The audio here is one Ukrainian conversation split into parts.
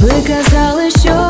Ви казали, що.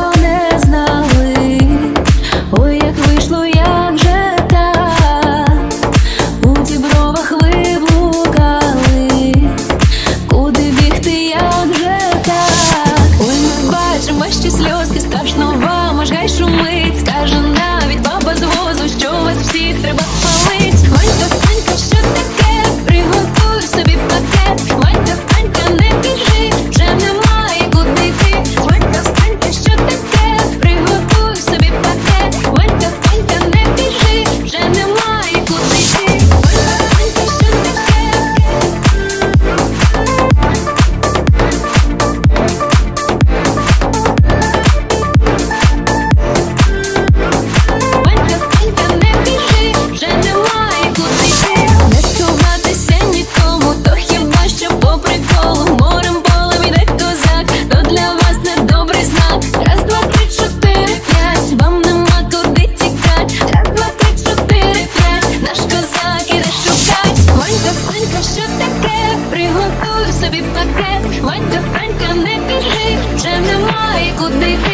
собі пакет, Ванька, Франька, не біжи, вже немає куди.